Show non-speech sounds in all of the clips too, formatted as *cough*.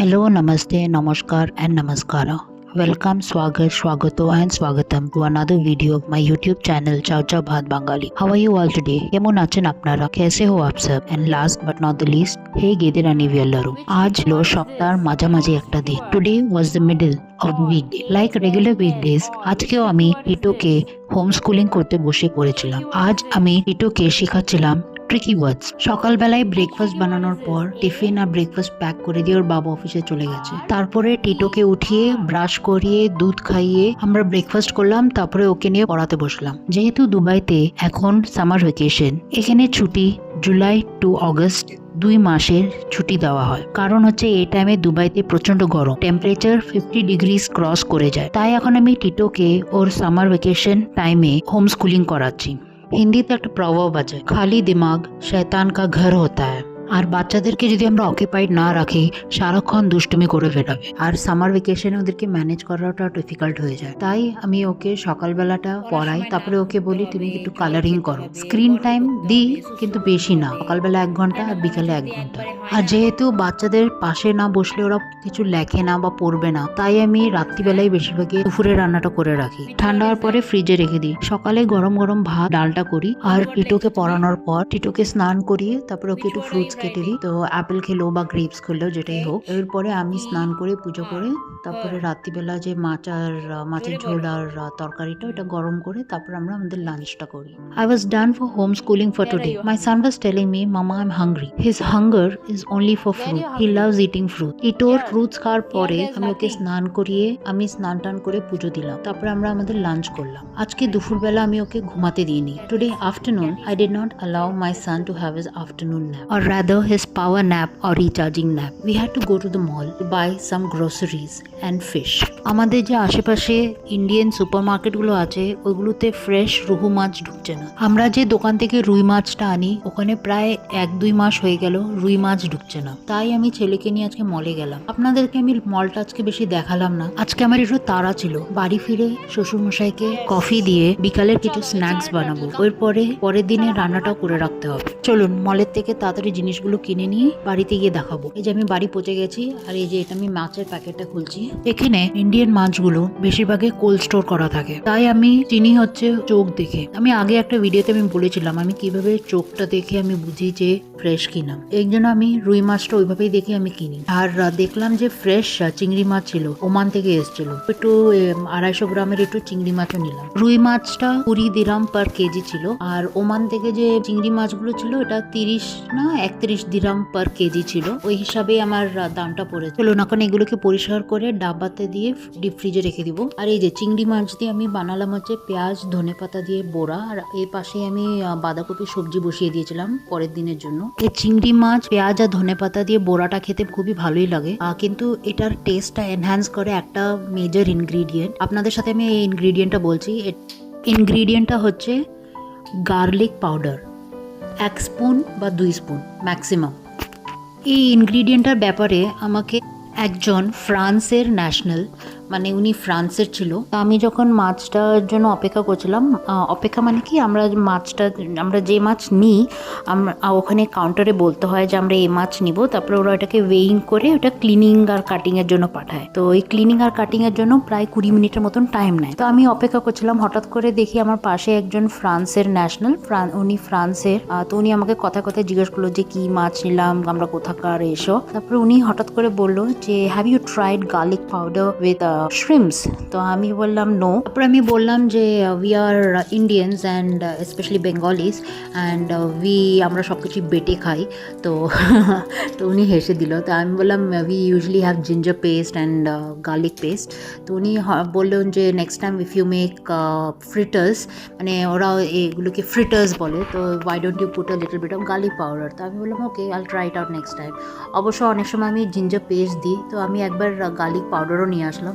Hello, Namaste, Namaskar, and Namaskara. Welcome, Swagat, Swagato, and Swagatam to another video of my YouTube channel Chow Chow Bhat Bengali. How are you all today? কেমন আছেন আপনারা কেসে হো আপ সব and last but not the least হে গেদের আনিভি আল্লাহরু আজ হলো সপ্তাহের মাঝামাঝি একটা দিন today was the middle of weekday like regular weekdays আজকেও আমি টিটোকে হোম স্কুলিং করতে বসে পড়েছিলাম আজ আমি টিটোকে শেখাচ্ছিলাম ট্রিকি ওয়ার্ডস সকালবেলায় ব্রেকফাস্ট বানানোর পর টিফিন আর ব্রেকফাস্ট প্যাক করে দিয়ে ওর বাবা অফিসে চলে গেছে। তারপরে টিটোকে উঠিয়ে ব্রাশ করিয়ে, দুধ খাইয়ে আমরা ব্রেকফাস্ট করলাম, তারপরে ওকে নিয়ে পড়াতে বসলাম। যেহেতু দুবাইতে এখন সামার ভ্যাকেশন এখানে ছুটি জুলাই টু অগস্ট দুই মাসের ছুটি দেওয়া হয়। কারণ হচ্ছে এই টাইমে দুবাইতে প্রচণ্ড গরম। টেম্পারেচার ফিফটি ডিগ্রিজ ক্রস করে যায়। তাই এখন আমি টিটোকে ওর সামার ভ্যাকেশন টাইমে হোম স্কুলিং করাচ্ছি। হিন্দিতে একটা প্রভাব আছে খালি দিমাগ শয়তান কা ঘর হতা হ্যায় আর বাচ্চাদেরকে যদি আমরা অকুপাইড না রাখি, সারাক্ষণ দুষ্টুমি করে ফেরাবে আর সামার ভেকেশনে ওদেরকে ম্যানেজ করাটা ডিফিকাল্ট হয়ে যায়। তাই আমি ওকে সকালবেলাটা পড়াই, তারপরে ওকে বলি, তুমি একটু কালারিং করো। স্ক্রিন টাইম দিই, কিন্তু বেশি না। সকালবেলা এক ঘণ্টা আর বিকালে এক ঘণ্টা। আর যেহেতু বাচ্চাদের পাশে না বসলে ওরা কিছু লেখে না বা পড়বে না, তাই আমি রাত্রিবেলায় বেশিরভাগই দুপুরে রান্নাটা করে রাখি। ঠান্ডা হওয়ার পরে ফ্রিজে রেখে দিই। সকালে গরম গরম ভাত, ডালটা করি। আর টিটোকে পড়ানোর পর টিটোকে স্নান করিয়ে তারপরে ওকে একটু ফ্রুটস কেটে দিই। তো অ্যাপেল খেলো বা গ্রেপস খেলো যেটাই হোক। এরপরে আমি স্নান করে পুজো করে তারপরে রাত্রিবেলা যে মাছ আর মাছের ঝোল আর তরকারিটা ওটা গরম করে তারপর আমরা আমাদের লাঞ্চটা করি। I was done for home schooling for today my son was telling me mama I am hungry his hunger is only for fruit he loves eating fruit ইটোর fruits খাওয়ার পরে আমি ওকে স্নান করিয়ে আমি স্নান টান করে পুজো দিলাম। তারপরে আমরা আমাদের লাঞ্চ করলাম। আজকে দুপুরবেলা আমি ওকে ঘুমাতে দিইনি। Today afternoon I did not allow my son to have his afternoon nap. Or rather his power nap or recharging nap, we had to go to the mall to buy some groceries and fish. আমাদের যে আশেপাশে Indian super মার্কেটগুলো আছে ওইগুলোতে fresh রুহু মাছ ঢুকছে না। আমরা যে দোকান থেকে রুই মাছটা আনি, ওখানে প্রায় এক দুই মাস হয়ে গেল রুই মাছ ঢুকছে না। তাই আমি ছেলেকে নিয়ে আজকে মলে গেলাম। আপনাদেরকে আমি মলটা আজকে বেশি দেখালাম না। আজকে আমার একটু তাড়া ছিল। বাড়ি ফিরে শ্বশুর মশাইকে কফি দিয়ে বিকালের কিছু স্ন্যাক্স বানাবো। এরপরে পরের দিনে রান্নাটাও করে রাখতে হবে। চলুন মলের থেকে তাড়াতাড়ি জিনিসগুলো কিনে নিয়ে বাড়িতে গিয়ে দেখাবো। এই যে আমি বাড়ি পচে গেছি আর এই যে এটা আমি মাছের প্যাকেটটা খুলছি। এখানে ইন্ডিয়ান মাছগুলো বেশিরভাগই কোল্ড স্টোর করা থাকে। তাই আমি চিনি হচ্ছে চোখ দেখে। আমি আগে একটা ভিডিওতে আমি বলেছিলাম, আমি কীভাবে চোখটা দেখে আমি বুঝি যে ফ্রেশ কিনা। এই জন্য আমি রুই মাছটা ওইভাবেই দেখে আমি কিনি। আর দেখলাম যে ফ্রেশ চিংড়ি মাছ ছিল, ওমান থেকে এসেছিল। একটু আড়াইশো গ্রামের একটু চিংড়ি মাছও নিলাম। রুই মাছটা কুড়ি দিরাম পার কেজি ছিল। আর ওমান থেকে যে চিংড়ি মাছগুলো ছিল, এটা তিরিশ না, একত্রিশ দিরাম পার কেজি ছিল। ওই হিসাবে আমার দামটা পড়েছে। চলুন এখন এগুলোকে পরিষ্কার করে ডাব্বাতে দিয়ে ডিপ ফ্রিজে রেখে দিব। আর এই যে চিংড়ি মাছ দিয়ে আমি বানালাম হচ্ছে পেঁয়াজ, ধনে পাতা দিয়ে বোড়া। আর এর পাশে আমি বাঁধাকপি সবজি বসিয়ে দিয়েছিলাম পরের দিনের জন্য। এই চিংড়ি মাছ, পেঁয়াজ আর ধনে পাতা দিয়ে বোড়াটা খেতে খুবই ভালোই লাগে। কিন্তু এটার টেস্টটা এনহ্যান্স করে একটা মেজর ইনগ্রিডিয়েন্ট আপনাদের সাথে আমি এই ইনগ্রিডিয়েন্টটা বলছি। ইনগ্রিডিয়েন্টটা হচ্ছে গার্লিক পাউডার এক স্পুন বা দুই স্পুন ম্যাক্সিমাম এই ইনগ্রিডিয়েন্টটার ব্যাপারে আমাকে একজন ফ্রান্সের ন্যাশনাল মানে উনি ফ্রান্সের ছিল। তা আমি যখন মাছটার জন্য অপেক্ষা করছিলাম অপেক্ষা মানে কি? আমরা মাছটা, আমরা যে মাছ নিই আমরা ওখানে কাউন্টারে বলতে হয় যে আমরা এই মাছ নিব। তারপরে ওরা এটাকে ওয়েইং করে ওটা ক্লিনিং আর কাটিংয়ের জন্য পাঠায়। তো এই ক্লিনিং আর কাটিংয়ের জন্য প্রায় কুড়ি মিনিটের মতন টাইম নেয়। তো আমি অপেক্ষা করছিলাম, হঠাৎ করে দেখি আমার পাশে একজন ফ্রান্সের ন্যাশনাল উনি ফ্রান্সের। তো উনি আমাকে কথা কথা জিজ্ঞেস করল যে, কি মাছ নিলাম? আমরা কোথাকার? এসো? তারপরে উনি হঠাৎ করে বলল যে have you tried garlic powder with shrimps তো আমি বললাম নো তারপরে আমি বললাম যে we are Indians and specially Bengalis and we আমরা সব কিছু বেটে খাই। তো *laughs* তো উনি হেসে দিল। তো আমি বললাম we usually have ginger paste and garlic paste তো উনি বললেন যে next time if you make fritters মানে ওরা এগুলোকে ফ্রিটার্স বলে, তো why don't you put a little bit of garlic powder তো আমি বললাম okay I'll try out next time অবশ্য অনেক সময় আমি জিঞ্জার পেস্ট দিই, তো আমি একবার গার্লিক পাউডারও নিয়ে আসলাম।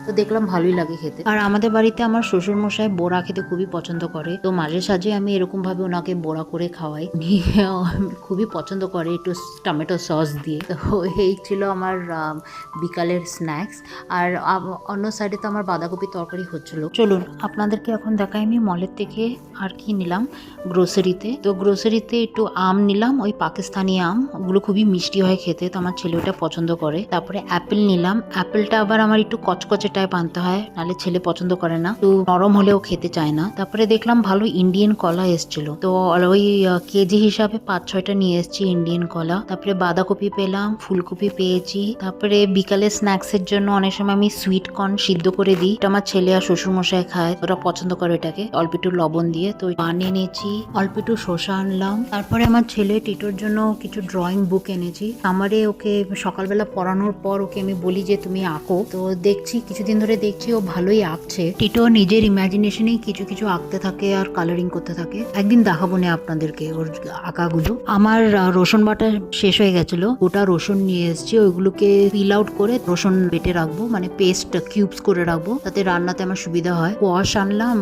তো দেখলাম ভালোই লাগে খেতে। আর আমাদের বাড়িতে আমার শ্বশুর মশাই বোড়া খেতে খুবই পছন্দ করে। তো মাঝে সাঝে আমি এরকম ভাবে ওনাকে বোড়া করে খাওয়াই। *laughs* খুবই পছন্দ করে একটু টমেটো সস দিয়ে। তো এই ছিল আমার বিকালের স্ন্যাক্স। আর অন্য সাইডে তো আমার বাঁধাকপি তরকারি হচ্ছিল। চলুন, আপনাদেরকে এখন দেখাই আমি মলের থেকে আর কি নিলাম গ্রোসারিতে তো গ্রোসারিতে একটু আম নিলাম, ওই পাকিস্তানি আম। ওগুলো খুবই মিষ্টি হয় খেতে, তো আমার ছেলে ওটা পছন্দ করে। তারপরে অ্যাপেল নিলাম। অ্যাপেলটা আবার আমার একটু কচকচে টাইপ আনতে হয় নাহলে ছেলে পছন্দ করে না। তো নরম হলেও খেতে চায় না। তারপরে দেখলাম ভালো ইন্ডিয়ান কলা এসছিল। তো ওই কেজি হিসাবে পাঁচ ছয়টা নিয়ে এসেছি ইন্ডিয়ান কলা। তারপরে বাঁধাকপি পেলাম, ফুলকপি পেয়েছি। তারপরে বিকালে স্ন্যাক্স এর জন্য অনেক সময় আমি সুইট কর্ন সিদ্ধ করে দিই। এটা আমার ছেলে আর শ্বশুর মশাই খায়, ওরা পছন্দ করে এটাকে অল্প একটু লবণ দিয়ে তো পান এনেছি অল্প একটু শসা আনলাম। তারপরে আমার ছেলে টিটোর জন্য কিছু ড্রয়িং বুক এনেছি। আমারে ওকে সকালবেলা পড়ানোর পর ওকে আমি বলি যে, তুমি আঁকো। তো দেখছি কিছুদিন ধরে দেখছি ও ভালোই আঁকছে। টিটো নিজের ইমাজিনেশনেই কিছু কিছু আঁকতে থাকে আর কালারিং করতে থাকে। একদিন দেখাবো না আপনাদেরকে ওর আঁকাগুলো। আমার রসুন বাটা শেষ হয়ে গেছিল। ওটা রসুন নিয়ে এসেছি। ওইগুলোকে পিল আউট করে রসুন বেটে রাখব। মানে পেস্ট কিউবস করে রাখব তাতে রান্নাতে আমার সুবিধা হয়। কোয়াশ আনলাম।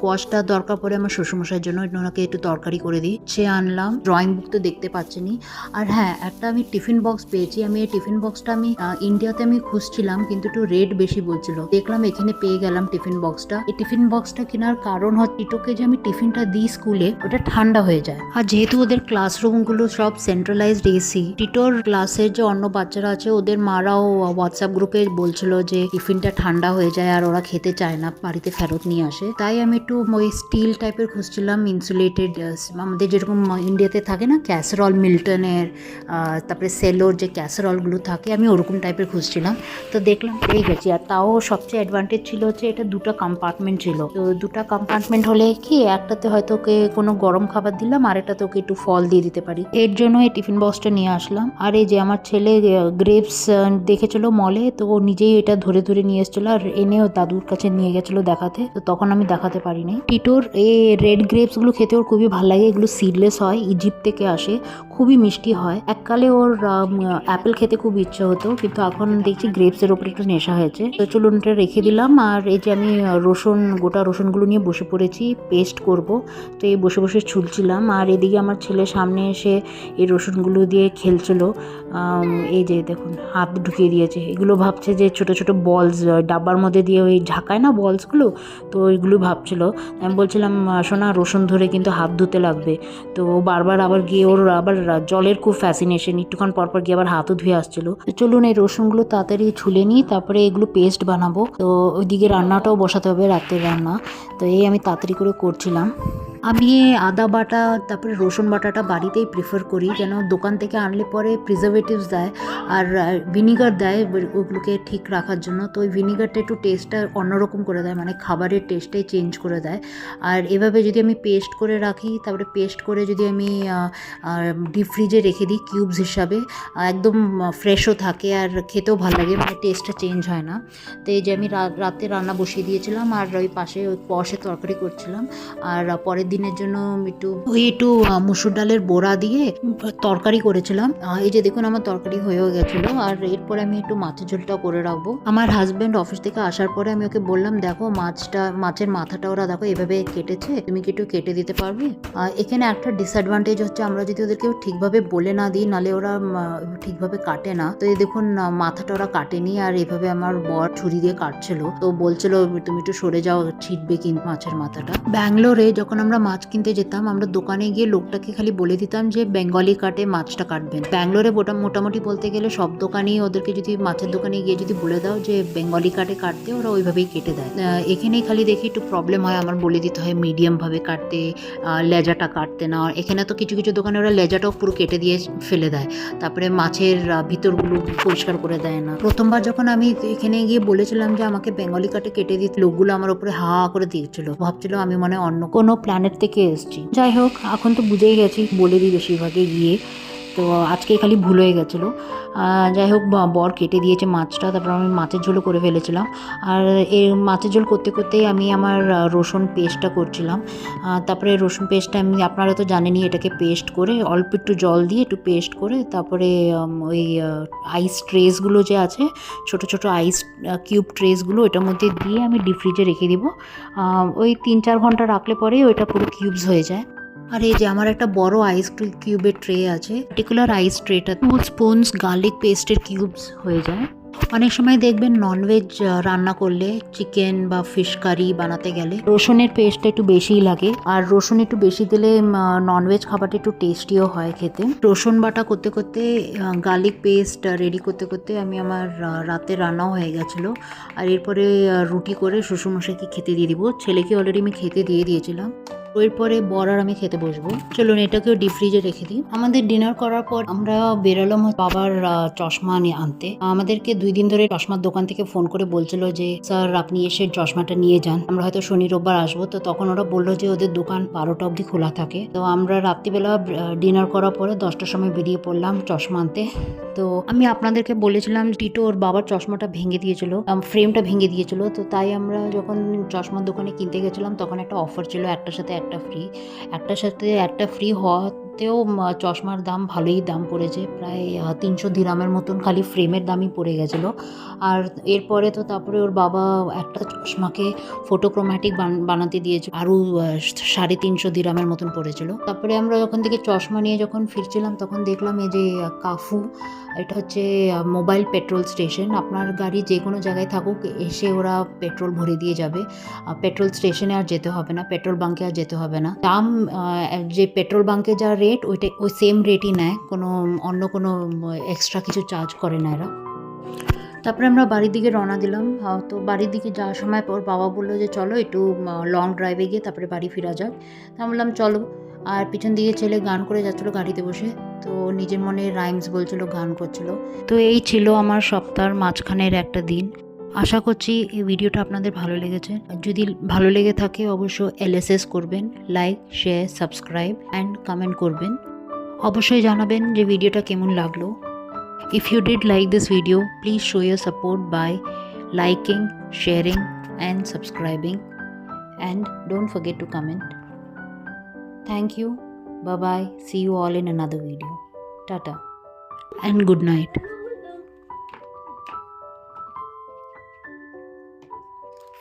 কোয়াশটা দরকার পড়ে আমার শ্বশুরমশাইয়ের জন্য। ওনাকে একটু তরকারি করে দিই। সে আনলাম। ড্রয়িং বুক তো দেখতে পাচ্ছেনি আর হ্যাঁ একটা আমি টিফিন বক্স পেয়েছি। আমি এই টিফিন বক্সটা আমি ইন্ডিয়াতে আমি খুঁজছিলাম। কিন্তু একটু রেট বেশি বলছিল। দেখলাম এখানে পেয়ে গেলাম টিফিন বক্সটা। এই টিফিন বক্সটা কেনার কারণ হচ্ছে টিটোকে যে আমি টিফিনটা দিই স্কুলে, ওটা ঠান্ডা হয়ে যায়। আর যেহেতু ওদের ক্লাসরুমগুলো সব সেন্ট্রালাইজড এসি টিটোর ক্লাসের যে অন্য বাচ্চারা আছে, ওদের মারাও হোয়াটসঅ্যাপ গ্রুপে বলছিল যে, টিফিনটা ঠান্ডা হয়ে যায় আর ওরা খেতে চায় না, বাড়িতে ফেরত নিয়ে আসে। তাই আমি একটু ওই স্টিল টাইপের খুঁজছিলাম ইনসুলেটেড আমাদের যেরকম ইন্ডিয়াতে থাকে না ক্যাসারল মিল্টনের তারপরে সেলোর যে ক্যাসারলগুলো থাকে, আমি ওরকম টাইপের খুঁজছিলাম। তো দেখলাম পেয়ে গেছি আর তাও সবচেয়ে অ্যাডভান্টেজ ছিল হচ্ছে এটা দুটো কম্পার্টমেন্ট ছিল। তো দুটো কম্পার্টমেন্ট হলে কি, একটাতে হয়তো ওকে কোনো গরম খাবার দিলাম, আর একটাতে ওকে একটু ফল দিয়ে দিতে পারি। এর জন্য এই টিফিন বক্সটা নিয়ে আসলাম। আর এই যে আমার ছেলে গ্রেপস দেখেছিল মলে তো ও নিজেই এটা ধরে ধরে নিয়ে এসেছিল, আর এনেও দাদুর কাছে নিয়ে গেছিল দেখাতে। তো তখন আমি দেখাতে পারিনি। টিটোর এই রেড গ্রেপসগুলো খেতে ওর খুবই ভালো লাগে, এগুলো সিডলেস হয় ইজিপ্ট থেকে আসে, খুবই মিষ্টি হয়। এককালে ওর অ্যাপেল খেতে খুব ইচ্ছে হতো, কিন্তু এখন দেখছি গ্রেপসের ওপরে একটু নেশা হয়েছে। তো চলুন এটা রেখে দিলাম। আর এই যে আমি রসুন, গোটা রসুনগুলো নিয়ে বসে পড়েছি, পেস্ট করব। তো এই বসে বসে ছুলছিলাম। আর এদিকে আমার ছেলে সামনে এসে এই রসুনগুলো দিয়ে খেলছিল। এই যে দেখুন, হাত ঢুকিয়ে দিয়েছে। এগুলো ভাবছে যে ছোট ছোট বলস ডাব্বার মধ্যে দিয়ে ওই ঝাঁকায় না বলসগুলো? তো ওইগুলো ভাবছিল। আমি বলছিলাম সোনা, রসুন ধরে কিন্তু হাত ধুতে লাগবে। তো বারবার আবার গিয়ে ওর আবার জলের খুব ফ্যাসিনেশন একটুক্ষণ পর পর গিয়ে আবার হাতও ধুয়ে আসছিল। চলুন এই রসুনগুলো তাড়াতাড়ি ছুলে নিই। তারপরে এগুলো পেস্ট বানাবো। তো ওইদিকে রান্নাটাও বসাতে হবে রাতের রান্না। তো এই আমি তাড়াতাড়ি করে করছিলাম। আমি আদা বাটা, তারপরে রসুন বাটাটা বাড়িতেই প্রিফার করি। যেন দোকান থেকে আনলে পরে প্রিজারভেটিভস দেয় আর ভিনিগার দেয় ওগুলোকে ঠিক রাখার জন্য। তো ওই ভিনিগারটা একটু টেস্টটা অন্যরকম করে দেয় মানে খাবারের টেস্টটাই চেঞ্জ করে দেয়। আর এভাবে যদি আমি পেস্ট করে রাখি, তারপরে পেস্ট করে যদি আমি ডিপ ফ্রিজে রেখে দিই কিউবস হিসাবে, একদম ফ্রেশও থাকে আর খেতেও ভালো লাগে মানে টেস্টটা চেঞ্জ হয় না। তো এই যে আমি রাতে রান্না বসিয়ে দিয়েছিলাম আর ওই পাশে ওই পশে তরকারি করছিলাম। আর পরের দিনের জন্য একটু ওই একটু মুসুর ডালের বড়া দিয়ে তরকারি করেছিলাম। এই যে দেখুন আমার তরকারি হয়েও গেছিল। আর এরপরে আমি একটু মাছের ঝোলটাও করে রাখব। আমার হাজব্যান্ড অফিস থেকে আসার পরে আমি ওকে বললাম, দেখো, মাছটা, মাছের মাথাটা ওরা দেখো এভাবে কেটেছে। তুমি কি একটু কেটে দিতে পারবে? এখানে একটা ডিসঅ্যাডভান্টেজ হচ্ছে, আমরা যদি ওদেরকে ঠিকভাবে বলে না দিই, নালে ওরা ঠিকভাবে কাটে না। তো এই দেখুন মাথাটা ওরা কাটেনি, আর এভাবে আমার বর ছুরি দিয়ে কাটছিল। তো বলছিল, তুমি একটু সরে যাও, ছিটবে কিন্তু মাছের মাথাটা? ব্যাঙ্গালোরে যখন আমরা মাছ কিনতে যেতাম, আমরা দোকানে গিয়ে লোকটাকে খালি বলে দিতাম যে বেঙ্গলি কাটে মাছটা কাটবেন। ব্যাঙ্গালোরে মোটা- মোটামুটি বলতে গেলে সব দোকানেই ওদেরকে যদি মাছের দোকানে গিয়ে যদি বলে দাও যে বেঙ্গলি কাটে কাটতে, ওরা ওইভাবেই কেটে দেয়। এখানেই খালি দেখি একটু প্রবলেম হয়, আমার বলে দিতে হয় মিডিয়াম ভাবে কাটতে লেজাটা কাটতে না। এখানে তো কিছু কিছু দোকানে ওরা লেজাটাও পুরো কেটে দিয়ে ফেলে দেয়। তারপরে মাছের ভিতরগুলো পরিষ্কার করে দেয় না। প্রথমবার যখন আমি এখানে গিয়ে বলেছিলাম যে আমাকে বেঙ্গলি কাটে কেটে দিতে, লোকগুলো আমার উপরে হা করে দিয়েছিল ভাবছিল আমি মানে অন্য কোনো প্ল্যানেট থেকে এসছি। যাই হোক এখন তো বুঝেই গেছি বলে দিই বেশিরভাগে গিয়ে। তো আজকে খালি ভুল হয়ে গেছিল। যাই হোক বর কেটে দিয়েছে মাছটা, তারপর আমি মাছের ঝোলও করে ফেলেছিলাম। আর এই মাছের ঝোল করতে করতেই আমি আমার রসুন পেস্টটা করছিলাম। তারপরে রসুন পেস্টটা আমি, আপনারা তো জানেনই এটাকে পেস্ট করে, অল্প একটু জল দিয়ে একটু পেস্ট করে, তারপরে ওই আইস ট্রেসগুলো যে আছে, ছোট ছোট আইস কিউব ট্রেসগুলো ওটার মধ্যে দিয়ে আমি ডিপ ফ্রিজে রেখে দিব। ওই তিন চার ঘণ্টা রাখলে পরেই ওইটা পুরো কিউবস হয়ে যায়। আর এই যে আমার একটা বড় আইস কিউবের ট্রে আছে পার্টিকুলার আইস ট্রেটা স্পুনস গার্লিক পেস্টের কিউবস হয়ে যায়। অনেক সময় দেখবেন ননভেজ রান্না করলে চিকেন বা ফিশ কারি বানাতে গেলে রসুনের পেস্টটা একটু বেশিই লাগে, আর রসুন একটু বেশি দিলে ননভেজ খাবারটা একটু টেস্টিও হয় খেতে। রসুন বাটা করতে করতে গার্লিক পেস্ট রেডি করতে করতে আমি আমার রাতে রান্নাও হয়ে গেছিল। আর এরপরে রুটি করে শ্বশুরমশাইকে খেতে দিয়ে দিব। ছেলেকে অলরেডি আমি খেতে দিয়ে দিয়েছিলাম। এরপরে বর আর আমি খেতে বসবো। চলুন, এটাকেও ডিপ ফ্রিজে রেখে দিই। আমাদের ডিনার করার পর আমরা বেরোলাম বাবার চশমা নিয়ে আনতে। আমাদেরকে দুই দিন ধরে চশমার দোকান থেকে ফোন করে বলছিল যে, স্যার, আপনি এসে চশমাটা নিয়ে যান। আমরা হয়তো শনি, রোববার আসব। তো তখন ওরা বলল যে, ওদের দোকান বারোটা অবধি খোলা থাকে। তো আমরা রাত্রিবেলা ডিনার করার পরে দশটার সময় বেরিয়ে পড়লাম চশমা আনতে। তো আমি আপনাদেরকে বলেছিলাম, টিটো ওর বাবার চশমাটা ভেঙে দিয়েছিল ফ্রেমটা ভেঙে দিয়েছিল। তো তাই আমরা যখন চশমার দোকানে কিনতে গেছিলাম, তখন একটা অফার ছিল একটার সাথে একটা ফ্রি একটার সাথে একটা ফ্রি হওয়াতেও উম, চশমার দাম ভালোই দাম পড়েছে। প্রায় তিনশো দিরামের মতন খালি ফ্রেমের দামই পড়ে গেছিল। আর এরপরে তো তারপরে ওর বাবা একটা চশমাকে ফটোক্রোম্যাটিক বানাতে দিয়েছে। আরও সাড়ে তিনশো দিরামের মতন পড়েছিল। তারপরে আমরা যখন থেকে চশমা নিয়ে যখন ফিরছিলাম তখন দেখলাম এই যে কাফু এটা হচ্ছে মোবাইল পেট্রোল স্টেশন আপনার গাড়ি যে কোনো জায়গায় থাকুক এসে ওরা পেট্রোল ভরে দিয়ে যাবে। পেট্রোল স্টেশনে আর যেতে হবে না পেট্রোল বাঙ্কে আর যেতে হবে না। দাম যে পেট্রোল বাঙ্কে যা রেট ওইটা ওই সেম রেটই নেয়। কোনো, অন্য কোনো এক্সট্রা কিছু চার্জ করে না এরা। তারপরে আমরা বাড়ির দিকে রওনা দিলাম। তো বাড়ির দিকে যাওয়ার সময় ওর বাবা বলল যে, চলো একটু লং ড্রাইভে গিয়ে তারপরে বাড়ি ফেরা যাক। তা বললাম, চলো। আর পিছন দিকে ছেলে গান করে যাচ্ছিল গাড়িতে বসে। তো নিজের মনে রাইমস বলছিল, গান করছিল। তো এই ছিল আমার সপ্তাহের মাঝখানের একটা দিন। আশা করছি এই ভিডিওটা আপনাদের ভালো লেগেছে। যদি ভালো লেগে থাকে অবশ্য এলএসএস করবেন, like, share, subscribe and comment করবেন। অবশ্যই জানাবেন যে ভিডিওটা কেমন লাগল। If you did like this video please show your support by liking sharing and subscribing and don't forget to comment thank you বা bye see you all in another video tata and good night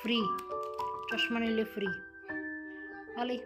Free. চশমা নিলে free ভালোই